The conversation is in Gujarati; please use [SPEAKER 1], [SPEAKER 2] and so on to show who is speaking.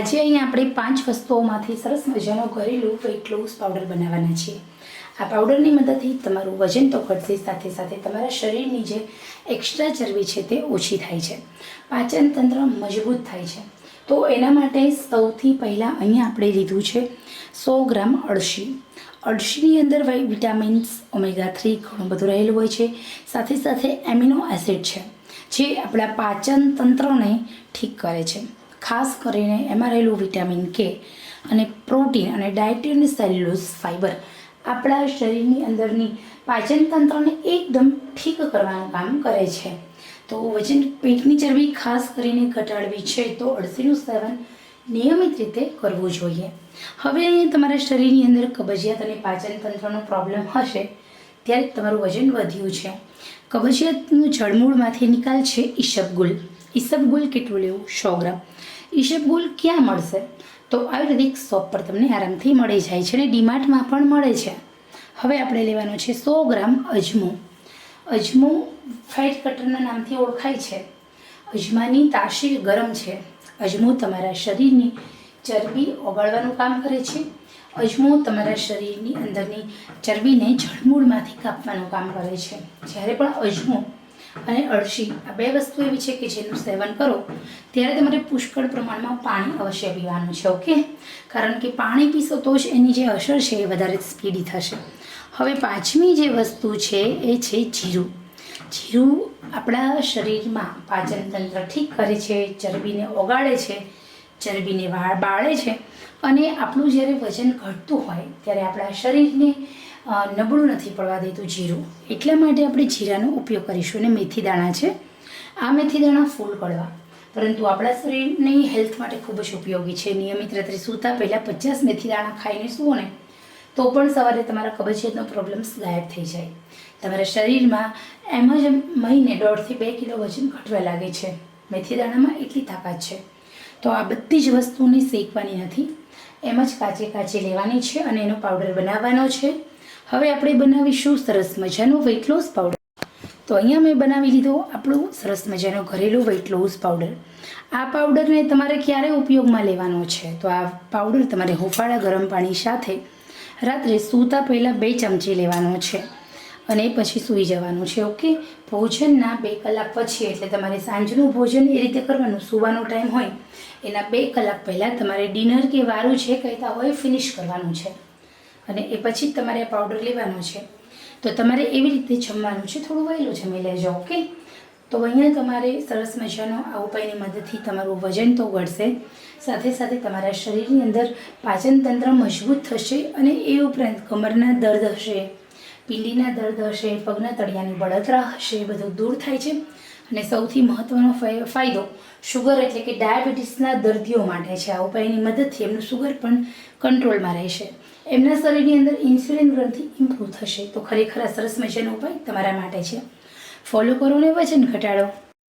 [SPEAKER 1] આજે અહીંયા આપણે પાંચ વસ્તુઓમાંથી સરસ મજાનો ઘરેલું વેટ લોસ પાવડર બનાવવાના છીએ. આ પાવડરની મદદથી તમારું વજન તો ઘટશે, સાથે સાથે તમારા શરીરની જે એક્સ્ટ્રા ચરબી છે તે ઓછી થાય છે. પાચન તંત્ર મજબૂત થાય છે. તો એના માટે સૌથી પહેલાં અહીંયા આપણે લીધું છે સો ગ્રામ અળસી. અળસીની અંદર વિટામિન્સ ઓમેગા થ્રી ઘણું બધું રહેલું હોય છે. સાથે સાથે એમિનો એસિડ છે, જે આપણા પાચન તંત્રને ઠીક કરે છે. ખાસ કરીને એમાં રહેલું વિટામિન કે અને પ્રોટીન અને ડાયટરી સેલ્યુલોઝ ફાઇબર આપણા શરીરની અંદરની પાચન તંત્રને એકદમ ઠીક કરવાનું કામ કરે છે. તો વજન પેટની ચરબી ખાસ કરીને ઘટાડવી છે તો અળસીનું સેવન નિયમિત રીતે કરવું જોઈએ. હવે તમારા શરીરની અંદર કબજિયાત અને પાચન તંત્રનો પ્રોબ્લેમ હશે ત્યારે તમારું વજન વધ્યું છે. કબજિયાતનું જળમૂળમાંથી નિકાલ છે ઈસબગુલ ઈસબગુલ કેટલું લેવું? સો ગ્રામ. ઈસબગુલ ક્યાં મળશે? તો આયુર્વેદિક શોપ પર તમને આરામથી મળી જાય છે અને ડીમાર્ટમાં પણ મળે છે. હવે આપણે લેવાનો છે સો ગ્રામ અજમો. અજમો ફેટ કટરના નામથી ઓળખાય છે. અજમાની તાસીર ગરમ છે. અજમો તમારા શરીરની ચરબી ઓગાળવાનું કામ કરે છે. અજમો તમારા શરીરની અંદરની ચરબીને જળમૂળમાંથી કાપવાનું કામ કરે છે. જ્યારે પણ અજમો અને અળસી આ બે વસ્તુ એવી છે કે જેનું સેવન કરો, ત્યારે તમારે પુષ્કળ પ્રમાણમાં પાણી અવશ્ય પીવાનું છે, ઓકે? કારણ કે પાણી પીશો તો જ એની જે અસર છે એ વધારે સ્પીડી થશે. હવે પાંચમી જે વસ્તુ છે એ છે જીરું. જીરું આપણા શરીરમાં પાચન તંત્ર ઠીક કરે છે, ચરબીને ઓગાળે છે ચરબીને વાળ બાળે છે અને આપણું જ્યારે વજન ઘટતું હોય ત્યારે આપણા શરીરને નબળું નથી પડવા દેતું જીરું. એટલા માટે આપણે જીરાનો ઉપયોગ કરીશું અને મેથી દાણા છે. આ મેથી દાણા ફૂલ કડવા પરંતુ આપણા શરીરની હેલ્થ માટે ખૂબ જ ઉપયોગી છે. નિયમિત રાત્રે સૂતા પહેલાં પચાસ મેથી દાણા ખાઈને સૂવો ને, તો પણ સવારે તમારા કબજિયાતનો પ્રોબ્લેમ્સ ગાયબ થઈ જાય. તમારા શરીરમાં એમ જ મહિને દોઢથી બે કિલો વજન ઘટવા લાગે છે. મેથી દાણામાં એટલી તાકાત છે. તો આ બધી જ વસ્તુને શેકવાની નથી. એમ જ કાચે કાચી લેવાની છે અને એનો પાવડર બનાવવાનો છે. હવે આપણે બનાવીશું સરસ મજાનો વેઇટ લોસ પાવડર તો અહીંયા મેં બનાવી લીધો આપણું સરસ મજાનો ઘરેલું વેઇટ લોસ પાવડર આ પાવડરને તમારે ક્યારે ઉપયોગમાં લેવાનો છે? તો આ પાવડર તમારે હુંફાળા ગરમ પાણી સાથે રાત્રે સૂતા પહેલાં બે ચમચી લેવાનો છે. અને પછી સૂઈ જવાનું છે, ઓકે? ભોજનના બે કલાક પછી, એટલે તમારે સાંજનું ભોજન એ રીતે કરવાનું, સૂવાનો ટાઈમ હોય, એના બે કલાક પહેલાં તમારે ડિનર કે વારું છે કહેતા હોય, ફિનિશ કરવાનું છે. અને એ પછી જ તમારે પાવડર લેવાનો છે. તો તમારે એવી રીતે જમવાનું છે, થોડું વહેલું જમી લેજો, ઓકે? તો અહીંયા તમારે સરસ મજાનો આ ઉપાયની મદદથી તમારું વજન તો ઘટશે, સાથે સાથે તમારા શરીરની અંદર પાચન તંત્ર મજબૂત થશે અને એ ઉપરાંત કમરના દર્દ હશે. પિંડીના દર્દ હશે, પગના તળિયાની બળતરા હશે બધું દૂર થાય છે. અને સૌથી મહત્ત્વનો ફાય- ફાયદો શુગર એટલે કે ડાયાબિટીસના દર્દીઓ માટે છે. આ ઉપાયની મદદથી એમનું શુગર પણ કંટ્રોલમાં રહેશે. એમના શરીરની અંદર ઇન્સ્યુલિન ગ્રંથિ ઇમ્પ્રૂવ થશે. તો ખરેખર આ સરસ મજાનો ઉપાય તમારા માટે છે. ફોલો કરો ને વજન ઘટાડો.